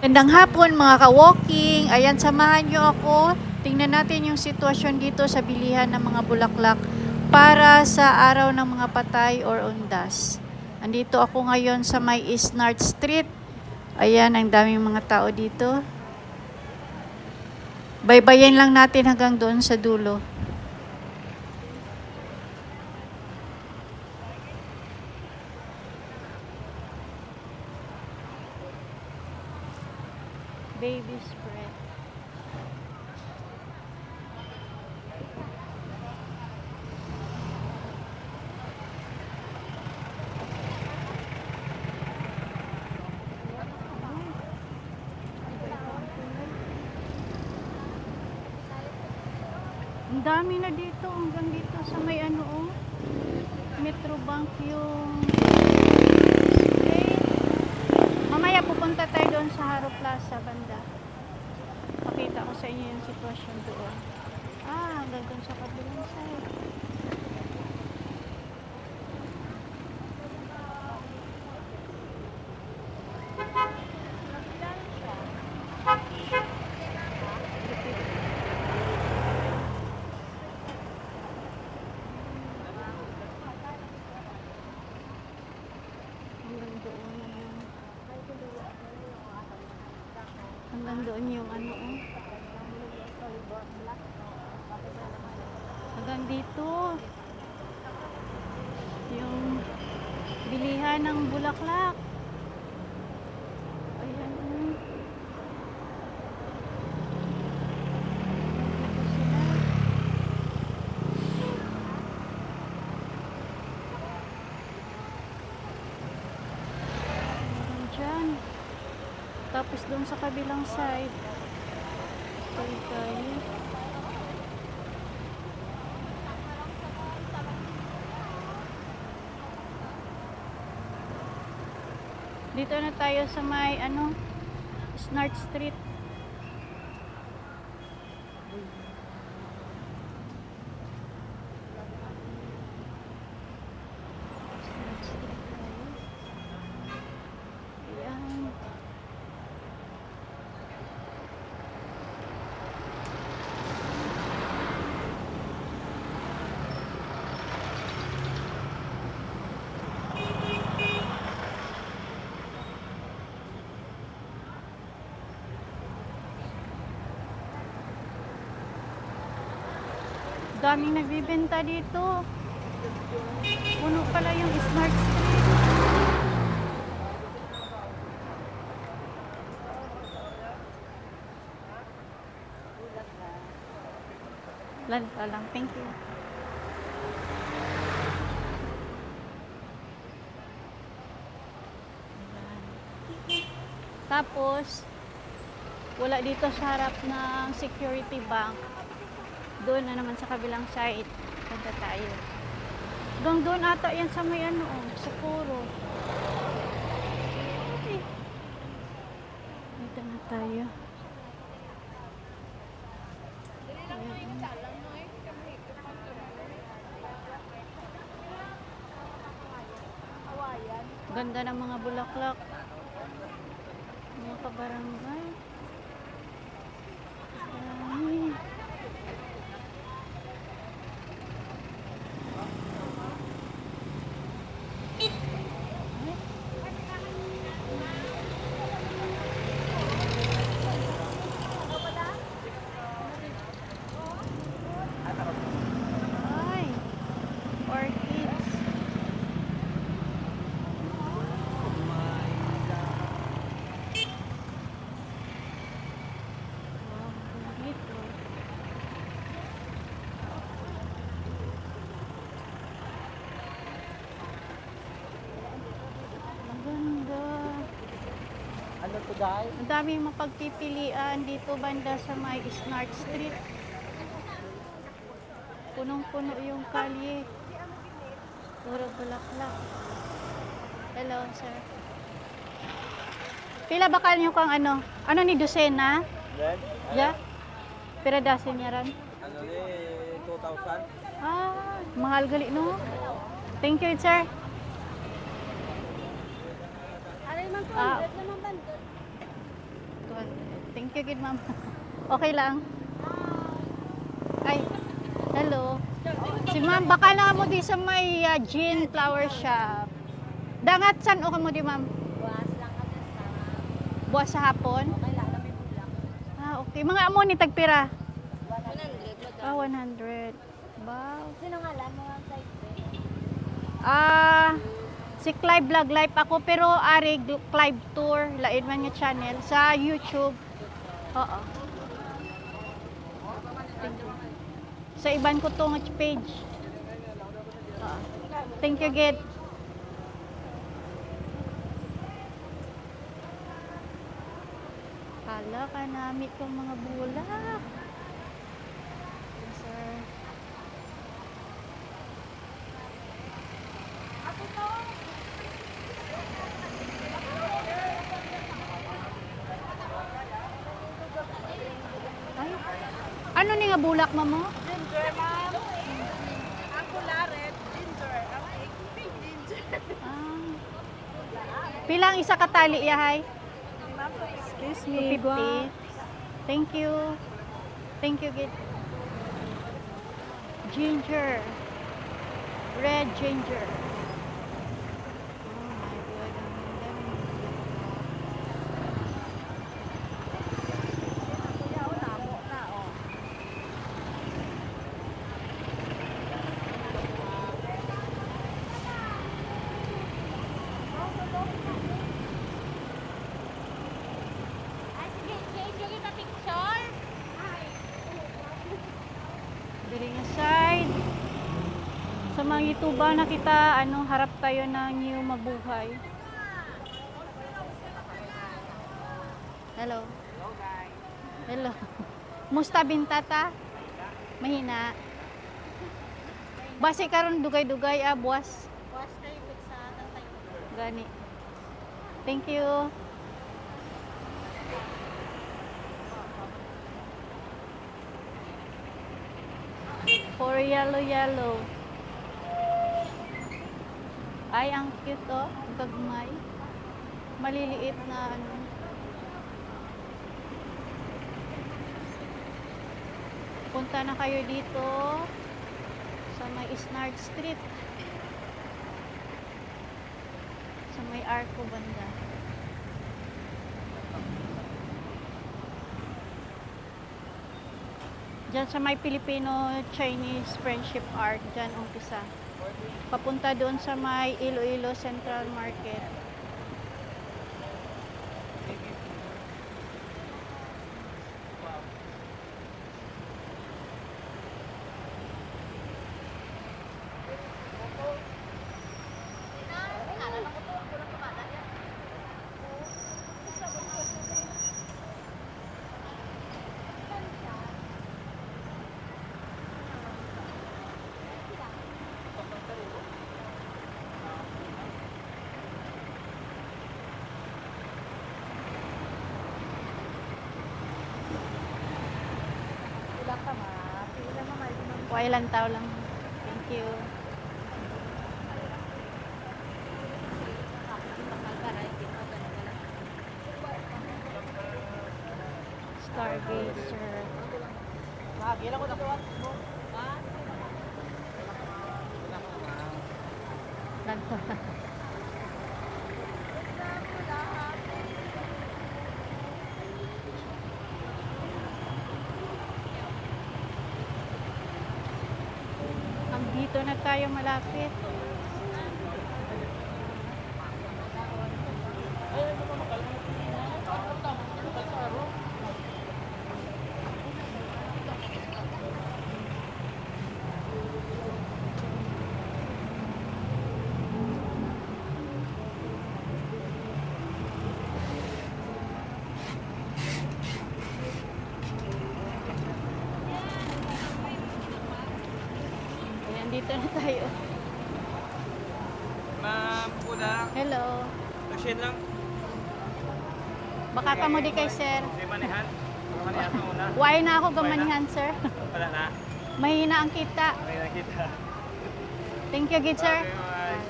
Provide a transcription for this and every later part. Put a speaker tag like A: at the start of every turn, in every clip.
A: Gandang hapon mga ka-walking. Ayan, samahan nyo ako. Tingnan natin yung sitwasyon dito sa bilihan ng mga bulaklak para sa araw ng mga patay or undas. Andito ako ngayon sa may Isnard Street. Ayan, ang daming mga tao dito. Baybayin lang natin hanggang doon sa dulo. Baby spread. Ang dami na dito, hanggang dito sa may ano oh. Metro Bank yung Okay. Mamaya pupunta tayo doon sa Haro Plaza banda. Pakita ko sa inyo yung sitwasyon doon. Ah, hanggang sa kabilang side. Hanggang doon yung hanggang doon yung ano oh. Hanggang dito. Yung bilihan ng bulaklak. Ayan oh. Dito sila. Hanggang dyan. Doon sa kabilang side. Tayo tayo. Dito na tayo sa may ano, Snart Street. Snart Street tayo. Ayan. Daming nagbibenta dito. Puno pala yung Smart Street. Lanta lang. Thank you. Tapos, wala dito sa harap ng security bank. Doon na naman sa kabilang side. Punta tayo. Hanggang doon ata yan sa may ano, oh, sa Puro. Eh. Dito na tayo. Ganda ng mga bulaklak. Mga kabarangay. Dami. Ay, orchids. Wow, dito. Ang ganda.
B: Ano to guys?
A: Ang daming mapagpipilian dito banda sa may Snart Street. Punong-puno yung kalye. Puro bulaklak. Hello, sir. Pila ba kayo kang ano? Ano ni Dosena? Ya? Pira dasin niya ran?
B: Ano ni 2,000?
A: Ah, mahal gali no? Thank you, sir.
C: Aray man ko,
A: Ah. Thank you, good ma'am. Okay lang. Ay, hello. Si ma'am, baka na mo di sa may uh, gin flower shop. Dangat san o kamo di ma'am?
C: Buwas lang kami sa
A: Buwas sa hapon?
C: okay lang kami bulang.
A: Ah, okay. Mga amo ni tagpira.
C: 100
A: Ah, 100. Wow.
C: Sino nga lang mo ang side
A: Ah, si Clive Vlog Live ako pero ari Clive Tour lain man nga channel sa YouTube. Oo. Sa iban ko to nga page. Oo. Thank you, Gid. Hala ka nami kong mga bulak. Yes, sir. Ay. Ano ni nga bulak mo mo?
C: Ginger, ma'am. Ang kularet, ginger. Ang pink ginger.
A: Ah. Pilang isa katali yahay?
C: Excuse
A: 250. Thank you. Thank you, Gid. Ginger. Red ginger. Oh my God. ang dami. Diri nga side. Ituba na kita, ano, harap tayo ng new mabuhay. Hello. Hello. Musta bintata? Mahina. Basi karon dugay-dugay ah, buwas.
C: Buwas kayo sa tatay.
A: Gani. Thank you. For yellow yellow. Ay, ang cute oh. Ang gagmay. Maliliit na ano. Punta na kayo dito sa may Snark Street. sa may arco banda. Diyan sa may Filipino-Chinese Friendship Art, diyan umpisa. Papunta doon sa may Iloilo Central Market. Kuha ilang tao lang. Thank you. Stargazer.
B: Makakila ko na po.
A: Lanto. Andito na tayo malapit. Ayan, dito na tayo.
B: Ma'am, kuna.
A: Hello.
B: Machine lang.
A: Baka ka mo di kay sir.
B: Di manihan. Manihan sa una.
A: Why na ako gamanihan, sir?
B: Wala na.
A: Mahina ang kita.
B: May nakita.
A: Thank you, good sir.
B: Okay, bye.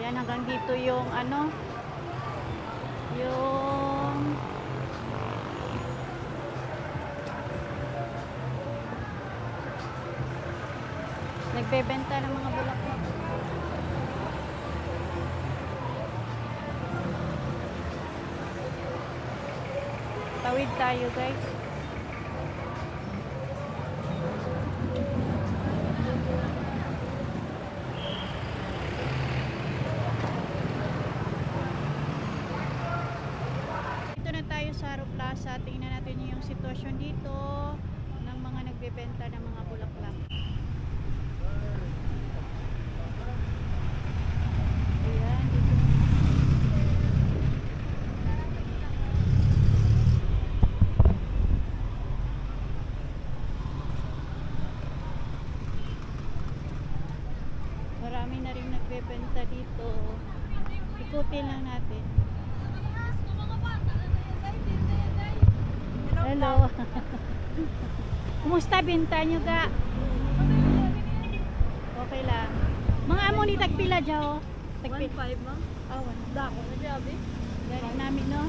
A: Yan hanggang dito yung ano yung nagbebenta ng mga bulaklak. Tawid tayo guys. Dito na tayo sa Haro Plaza. Tingnan natin yung sitwasyon dito ng mga nagbebenta ng mga bulaklak. Ayan, dito. Marami na rin nagbebenta dito. Ikutin lang natin. Hello. Kumusta binta nyo ga? Okay lang. Mga amo ni tagpila dyaw. Tagpila.
C: 1.5 ma'am.
A: Awan.
C: Dako na jabi.
A: Galing namin no.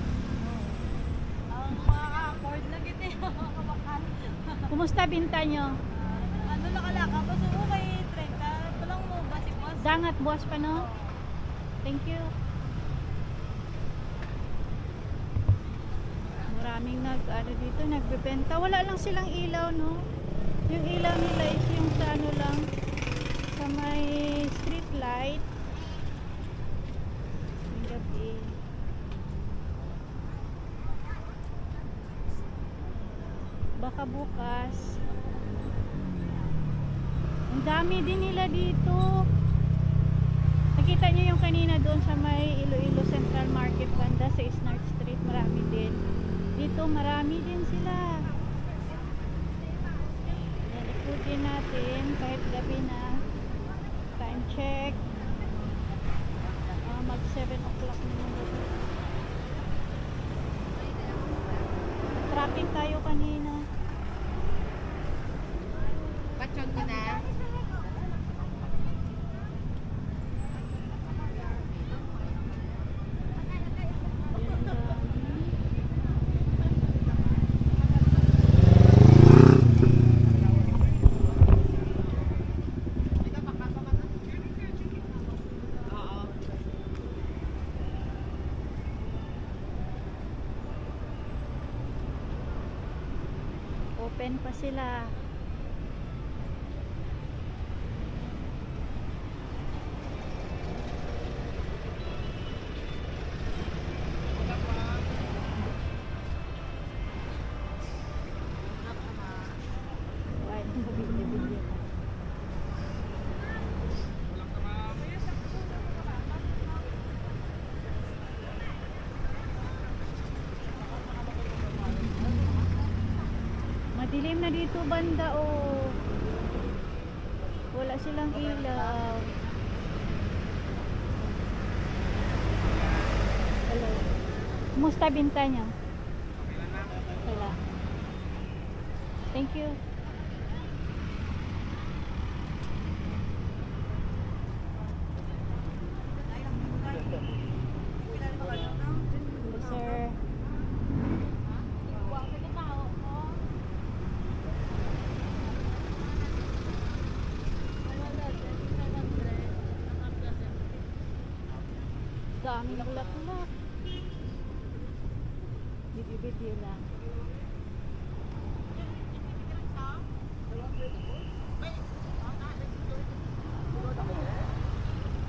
C: Ang mga accord na giti. Kabakan.
A: Kumusta binta nyo?
C: Ano na kalaka? Pasuko kay 30. Palang mo, basic was.
A: Dangat buwas pa no? Thank you. Maraming nag ano dito nagbebenta. Wala lang silang ilaw no. Yung ilaw nila is yung sa ano lang sa may street light. Yung gabi. Baka bukas. Ang dami din nila dito. Nakita niyo yung kanina doon sa may Iloilo Central Market banda sa Snart Street, marami din. Dito marami din sila. Yan, ikutin natin kahit gabi na. Time check. Ah, mag 7 o'clock na yung. Tracking tayo kanina.
C: Pachon ko na.
A: Yan ang dami. Open pa sila. Ay, nabibili-bili ako. Madilim na dito banda oh. Wala silang ilaw. Hello. Kumusta binta niyo? Wala. Thank you. Daming bulaklak. Bibibidyo lang.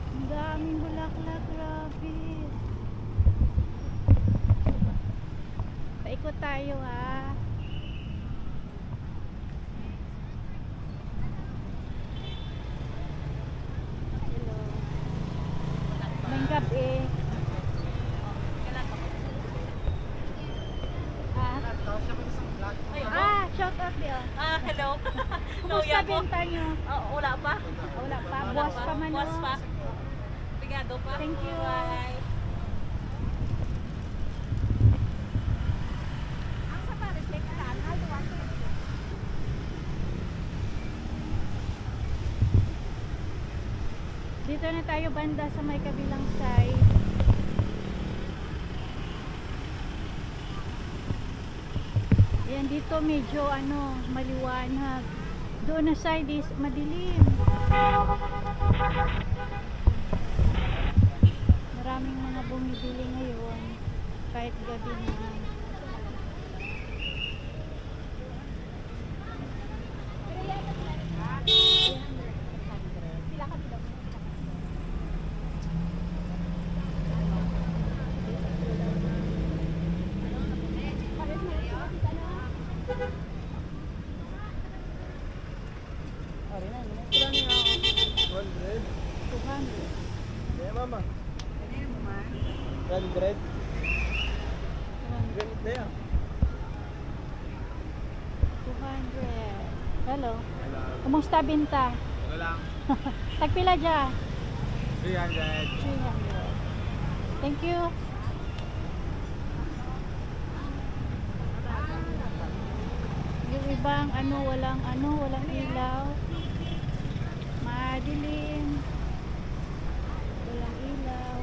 A: Ang daming bulaklak, grabe. Paikot tayo ha. Hello. May gabi. Ha? Ah, shout out niyo.
C: Ah, hello.
A: Kumusta binta niyo?
C: Oh, wala pa.
A: Wala pa. Buwas pa man.
C: Buwas
A: oh.
C: pa. Pigado pa.
A: Thank you.
C: Bye.
A: Dito na tayo banda sa may kabilang side. Ayan, dito medyo ano, maliwanag. Doon na side is madilim. Maraming mga bumibili ngayon kahit gabi na. Kumusta binta?
B: Ano lang?
A: Tagpila dya?
B: 300.
A: 300. Thank you. Yung ibang ano, walang ano, walang ilaw. Madilim. Walang ilaw.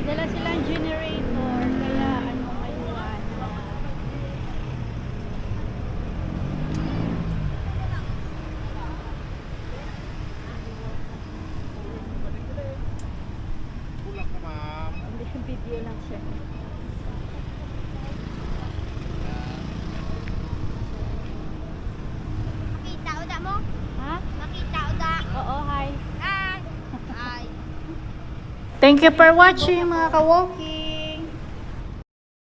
A: May dala silang generator, kaya ano maliwanag.
B: Kulak ka, ma'am.
A: Hindi video lang siya.
C: Makita o da mo?
A: Ha?
C: Makita o da?
A: Oo, hi.
C: Ay. Ay.
A: Thank you for watching mga kawoki.